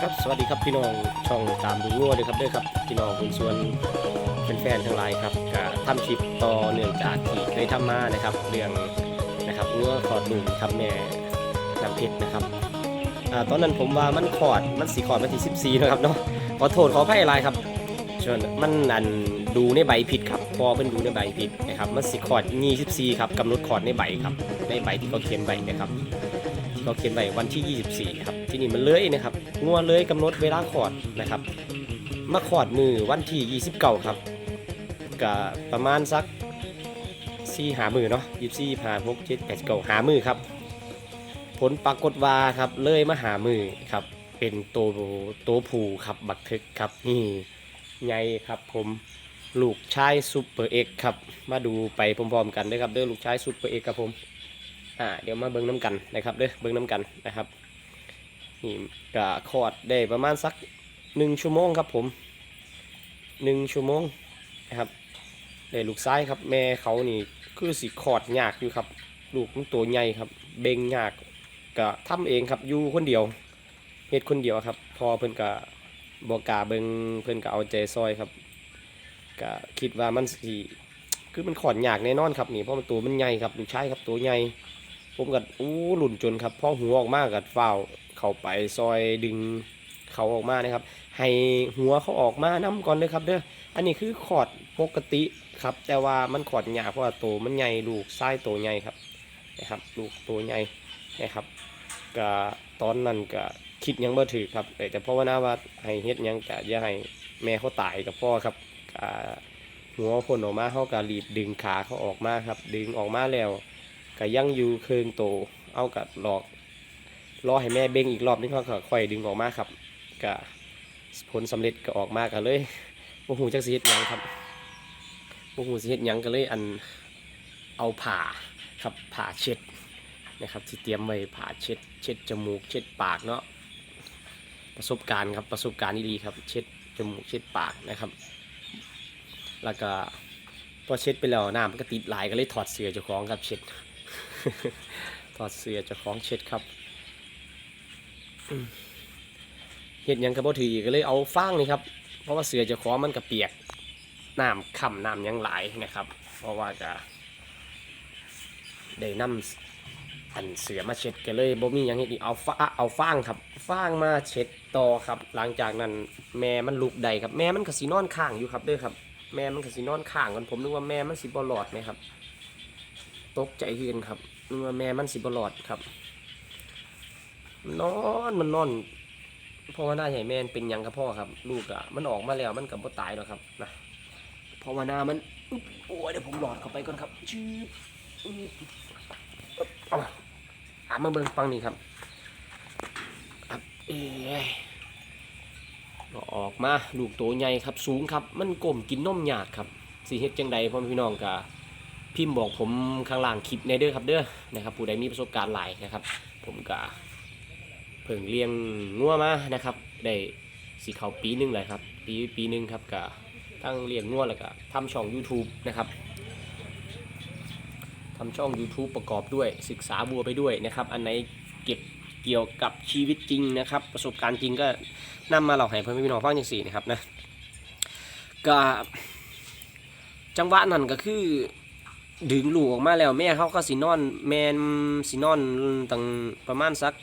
ครับสวัสดีครับพี่น้องช่องตามดูงัวด้วยครับด้วยครับพี่น้องคุณส่วนเป็นแฟนทั้งหลายครับก็ทำคลิปต่อเนื่องจากที่เคยทำมานะครับ เรื่องนะครับงัวขอดลุมครับแม่น้ำเพชรนะครับอ่าตอนนั้นผมว่ามันขอดมันสีขอดมาที่14นะครับเนาะขอโทษขออภัยอะไรครับชวนมันอันดูในใบผิดครับพอเป็นดูในใบผิดนะครับมันสีขอด24ครับกำหนดขอดในใบครับในใบที่เขาเขียนใบนะครับ เขาเขียนไว้วันที่ 24 ครับที่นี่มันเลยนะครับงัวเลยกำหนดเวลาขอดนะครับ มาขอดมือวันที่29 ครับก็ประมาณสัก4หามือเนาะ24หา6 7 8 9หามือครับ ผลปรากฏว่าครับเลยมาหามือครับ เป็นตัวตัวผูครับบักทึกครับนี่ไงครับผมลูกชายซูเปอร์เอ็กครับ มาดูไปพร้อมๆกันเด้วยครับเด้อลูกชายซูเปอร์เอ็กครับผม อ่าเดี๋ยวมาเบิ้งน้ำกันนะครับเด้อเบิ้งน้ำกันนะครับนี่กะคอดได้ประมาณสักหนึ่งชั่วโมงครับผมหนึ่งชั่วโมงนะครับได้ลูกซ้ายครับ แม่เขานี่คือสีคอดยากอยู่ครับ ลูกมันตัวใหญ่ครับ เบ่งยากกะทำเองครับอยู่คนเดียวเฮ็ดคนเดียวครับ พอเพิ่นกะบอกกาเบิงเพิ่นกะเอาใจซอยครับกะคิดว่ามันสีคือมันขอดยากแน่นอนครับนี่เพราะมันตัวมันใหญ่ครับลูกชายครับตัวใหญ่ ผมกัอู้หลุนจนครับพ่อหัวออกมากัดฝ้าเข้าไปซอยดึงเขาออกมานะครับ ให้หัวเขาออกมานํก่อนเลยครับเด้ออันนี้คือขอดปกติครับ แต่ว่ามันขอดหยาเพราะว่าโตวมันใหญ่ลูกไส้โตวใหญ่ครับนะครับ ลูกตัวใหญ่นะครับก็ตอนนั้นก็คิดยังบ่ถือครับแต่แต่เพราะว่านาว่าให้เฮ็ดยังก็อย่าให้แม่เขาตายกับพ่อครับก็หัวพ่นออกมาเขาก็รีบดึงขาเขาออกมาครับ ดึงออกมาแล้ว ก็ยังอยู่เคืองโตเอากับหลอกรอให้แม่เบ่งอีกรอบนึงเขาก็ค่อยดึงออกมาครับก็ผลสำเร็จก็ออกมากันเลยบ่หูจักสิเฮ็ดยังครับบ่หูสิเฮ็ดยังก็เลยอันเอาผ่าครับผ่าเช็ดนะครับที่เตรียมไว้ผ่าเช็ด เช็ดจมูก เช็ดปากเนาะประสบการณ์ครับประสบการณ์ดีครับ เช็ดจมูกเช็ดปากนะครับ แล้วก็พอเช็ดไปแล้วน้ำมันก็ติดหลายก็เลยถอดเสื้อเจ้าของครับเช็ด ถอดเสื้อจ้าของเช็ดครับเห็ดยังกระโบถืออีกก็เลยเอาฟางนี่ครับ เพราะว่าเสื้อจ้าของมันกระเปียกน้ำค่ำน้ำยังหลายนะครับ เพราะว่าจะได้นำอันเสือมาเช็ดกันเลยบ่มียังเฮ็ดอีกเอาฟ้าเอาฟางครับฟางมาเช็ดต่อครับ หลังจากนั้นแม่มันลุกใดครับ แม่มันก็สินอนข้างอยู่ครับเด้อครับ แม่มันก็สินอนข้างกันผมนึกว่าแม่มันสิบ่หลอดไหมครับ ตกใจขึ้นครับ แม่มันสิบหลอดครับนอนมันนอนเพราะว่าหน้าใหญ่แม่นเป็นยังกับพ่อครับ ลูกอะมันออกมาแล้วมันกับบ่ตายหรอกครับนะเพราะว่าหน้ามันอุ๊บโอ้ยเดี๋ยวผมหลอดเข้าไปก่อนครับชืบอะมาเบิ่งฟังนี่ครับอับเอ้ยก็ออกมาลูกโตใหญ่ครับสูงครับ มันก้มกินนมหยาดครับสีเฮ็ดจังใดพ่อพี่น้องกะ พิมพ์บอกผมข้างล่างคลิปในเด้อครับเด้อนะครับผู้ใดมีประสบการณ์หลายนะครับ ผมก็เพิ่งเลี้ยงงัวมานะครับ ได้สีเขาปีหนึงเลยครับ ปีปีหนึงครับก็ทั้งเลี้ยงงัวแล้วก็ทำช่อง YouTube นะครับทำช่อง YouTube ประกอบด้วยศึกษาบัวไปด้วยนะครับ อันไหนเก็บเกี่ยวกับชีวิตจริงนะครับ ประสบการณ์จริงก็นำมาเล่าให้เพื่อนพี่น้องฟังอย่างสี่นะครับนะก็จังหวะนั้นก็คือ ดึงลูกออกมาแล้วแม่เขาก็สินอน แมนสินอนตั้งประมาณสัก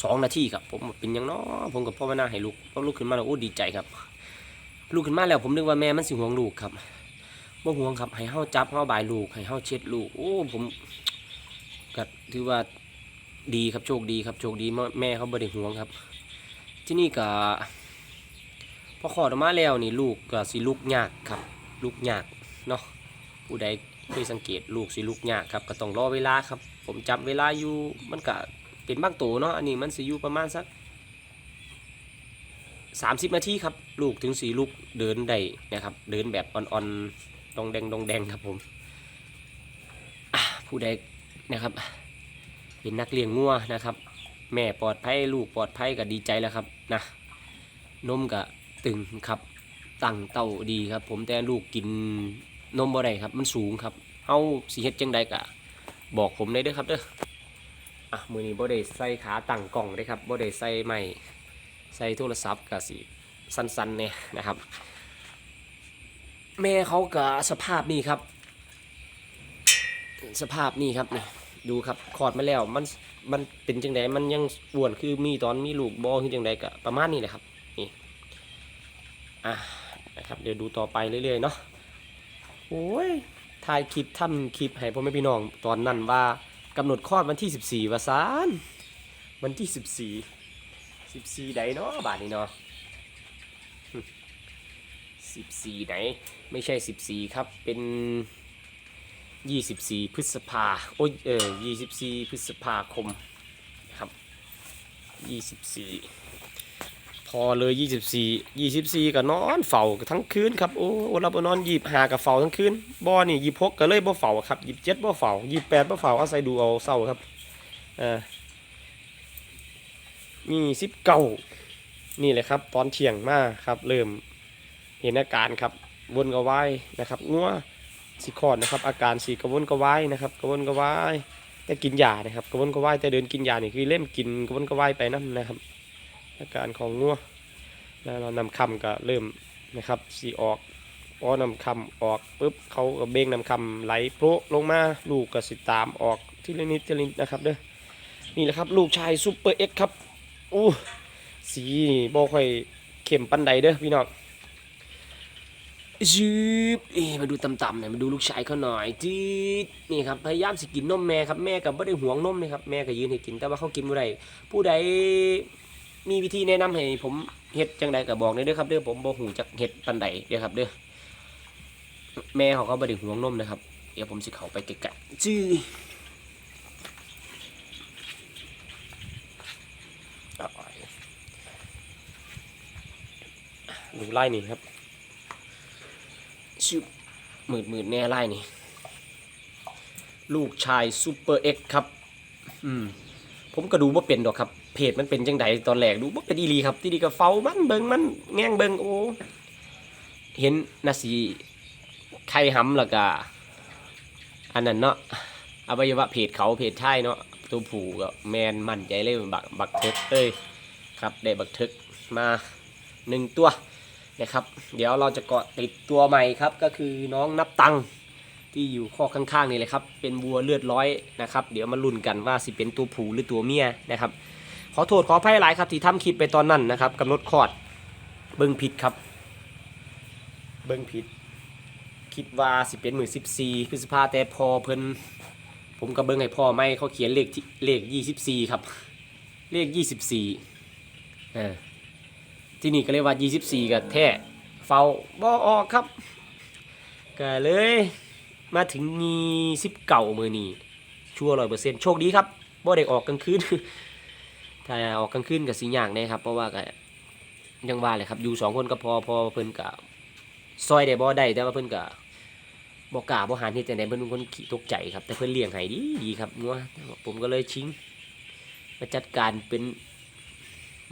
สองนาทีครับ ผมเป็นยังเนาะผมกับพ่อแม่นาให้ลูกพอลูกขึ้นมาแล้วโอ้ดีใจครับ ลูกขึ้นมาแล้วผมนึกว่าแม่มันสิห่วงลูกครับบ่ห่วงครับ ให้เฮาจับเฮาบายลูกให้เฮาเช็ดลูกโอ้ผมก็ถือว่าดีครับโชคดีครับโชคดีแม่เขาบ่ได้ห่วงครับ ที่นี่ก็พอคลอดออกมาแล้วนี่ลูกก็สิลุกยากครับลุกยากเนาะ ผู้ใดเคยสังเกตลูกสิลุกยากครับก็ต้องรอเวลาครับ ผมจับเวลาอยู่มันก็เป็นบางตัวเนาะอันนี้มันสิอยู่ประมาณสัก30 นาทีครับ ลูกถึงสีลูกเดินได้นะครับ เดินแบบอ่อนๆดองแดงดองแดงครับผมผู้ใดนะครับ เป็นนักเลี้ยงงัวนะครับ แม่ปลอดภัยลูกปลอดภัยก็ดีใจแล้วครับนะนมก็ตึงครับตั้งเต้าดีครับ ผมแต่ลูกกิน นมบ่ได้ครับ มันสูงครับเฮาสิเฮ็ดจังใดก็บอกผมได้เด้อครับเด้ออะมือนี้บ่ได้ใส่ขาตั้งกล้องเด้ครับบ่ได้ใส่ไม้ใส่โทรศัพท์ก็สิสั้นๆเนี่ยนะครับ แม่เขาก็สภาพนี่ครับ สภาพนี่ครับนี่ดูครับคอดมาแล้วมันมันเป็นจังไดมันยังอ้วนคือมีตอนมีลูกบอคือจังไดก็ประมาณนี้แหละครับนี่อะนะครับเดี๋ยวดูต่อไปเรื่อยๆเนาะ โอ้ยถ่ายคลิปทำคลิปให้พ่อแม่พี่น้องตอนนั้นว่ากำหนดคลอดวันที่ 14วาซานวันที่ 14สิบสี่ไดเนาะบาทนี้เนาะสิบสี่ไม่ใช่สิบสี่ครับเป็นยี่สิบสี่พฤษภาโอ้ยเออยี่สิบสี่พฤษภาคมครับยี่สิบสี่ พอเลยยี่สิบสี่ยี่สิบสี่ก็นอนเฝ้าทั้งคืนครับโอ้โอ้เราบ่นอนยีบหากับเฝ้าทั้งคืนบ่อนี่ยีบหกก็เลยบ่เฝ้าครับยีบเจ็ดบ่เฝ้ายีบแปดบ่เฝ้าอาศัยดูเอาเศร้าครับเออมีสิบเก้านี่เลยครับ ตอนเที่ยงมาครับ เริ่มเห็นอาการครับวนกระวายนะครับงัวสีคอดนะครับ อาการสีกระวนกระวายนะครับ กระวนกระวายแต่กินยานะครับ กระวนกระวายแต่เดินกินยานี่คือเล่มกินกระวนกระวายไปนั่นนะครับ อาการของงัวแล้วเรานำคำก็เริ่มนะครับสีออกพอนำคำออกปุ๊บเขาก็เบ่งนำคำไหลโปะลงมาลูกก็สิตามออกทีละนิดทีละนิดนะครับเด้อนี่แหละครับลูกชายซูเปอร์เอ็กครับอู้สีบ่ค่อยเข้มปันใดเด้อพี่น้องชืบเอ้มาดูต่ำๆหน่อยมาดูลูกชายเขาหน่อยจีดนี่ครับพยายามสิกินนมแม่ครับแม่ก็บ่ได้ห่วงนมนะครับแม่ก็ยืนให้กินแต่ว่าเขากินบ่ได้ผู้ใด มีวิธีแนะนำให้ผมเฮ็ดจังใดก็บอกได้เด้อครับเด้อผมบ่ฮู้จักเฮ็ดปันใดเด้อครับเด้อแม่เขาก็บ่ได้ห่วงนมนะครับ เดี๋ยวผมสิเข้าไปใกล้ๆจื้อดูไล่นี่ครับชิบหมืดหมืดแน่ไล่นี่ ลูกชายซูเปอร์เอ็กครับ อืม ผมก็ดูว่าเป็นดอกครับเพจมันเป็นจังไดตอนแรกดูว่าเป็นอีหลีครับที่ดีก็เฝ้ามันเบิงมันแง่งเบิงโอ้เห็นนาสีไข่ห้ำแล้วก็อันนั้นเนาะอวัยวะเพจเขาเพจชายเนาะตัวผูก็แมนมั่นใจเลยบักบักเทึกเอ้ยครับได้บักเทึกมาหนึ่งตัวนะครับ เดี๋ยวเราจะเกาะติดตัวใหม่ครับก็คือน้องนับตัง ที่อยู่ข้อข้างๆนี่เลยครับ เป็นวัวเลือดร้อยนะครับ เดี๋ยวมาลุ้นกันว่าสิเป็นตัวผู้หรือตัวเมียนะครับ ขอโทษขออภัยหลายครับที่ทำคลิปไปตอนนั้นนะครับกำหนดคลอดเบิ้งผิดครับ เบิ้งผิด คิดว่าสิเป็นมือสิบสี่พฤษภาแต่พอเพิ่นผมก็เบิ้งให้พ่อไม่เขาเขียนเลขที่เลขยี่สิบสี่ครับ เลขยี่สิบสี่ที่นี่ก็เรียกว่า 24 กับแท้เฝ้าบ่ออกครับก็เลย มาถึงงีสิบเก่ามือนี้ชัวร้อยเปอร์เซ็นต์โชคดีครับบ่ได้ออกกลางคืนถ้าออกกลางคืนกับสีอย่างแน่ครับ เพราะว่าก็ยังว่าเลยครับ อยู่สองคนก็พอพอเพิ่นกับซอยได้บ่ได้แต่ว่าเพิ่นกับบ่กล้าบ่หานเฮ็ดจังไดเพิ่นเป็นคนขี้ตกใจครับ แต่เพิ่นเลี้ยงให้ดีดีครับงัวผมก็เลยชิงมาจัดการเป็น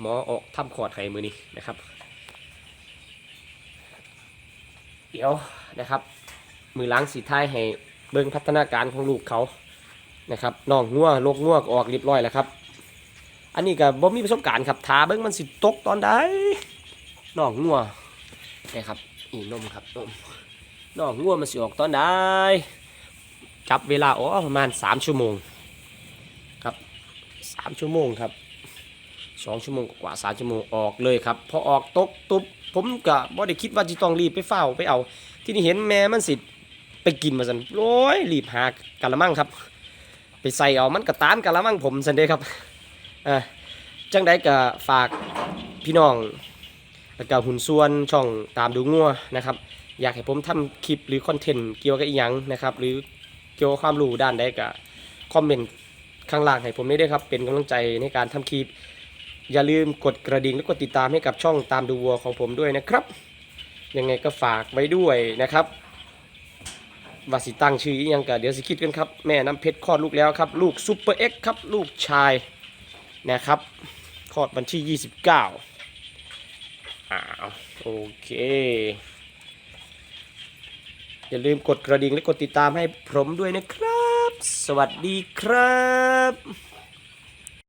หมอออกทำคอดให้มือนี้นะครับ เดี๋ยวนะครับ มือล้างสีท้ายให้เบิ่งพัฒนาการของลูกเขานะครับน้องงัวโลกงัวกออกเรียบร้อยแล้วครับ อันนี้ก็บ่มีประสบการณ์ครับทาเบิ่งมันสิตกตอนใดน้องงัวนะครับอีนมครับนมน้องงัวมันสิออกตอนใดจับเวลาอ๋อประมาณ 3 ชั่วโมงครับ 3 ชั่วโมงครับสองชั่วโมงกว่าสามชั่วโมงออกเลยครับ พอออกตกตุบผมก็บ่ได้คิดว่าจะต้องรีบไปเฝ้าไปเอา ที่นี่เห็นแม่มันสิ ไปกินมาสันโอ้ยรีบหากะละมังครับ ไปใส่เอามันกระตานกะละมังผมสันเด้ครับอ่าจังไดก็ฝากพี่น้องแล้วก็หุ่นส่วนช่องตามดูงัวนะครับ อยากให้ผมทำคลิปหรือคอนเทนต์เกี่ยวกับอีหยังนะครับ หรือเกี่ยวกับความรู้ด้านใดก็คอมเมนต์ข้างล่างให้ผมได้ด้วยครับ เป็นกำลังใจในการทำคลิป อย่าลืมกดกระดิ่งและกดติดตามให้กับช่องตามดูวัวของผมด้วยนะครับ ยังไงก็ฝากไว้ด้วยนะครับ ว่าสิตั้งชื่อยังกะเดี๋ยวสิคิดกันครับ แม่น้ำเพชรคลอดลูกแล้วครับ ลูกซูเปอร์เอ็กครับ ลูกชายนะครับคลอดวันที่ 29อ้าวโอเค อย่าลืมกดกระดิ่งและกดติดตามให้ผมด้วยนะครับ สวัสดีครับ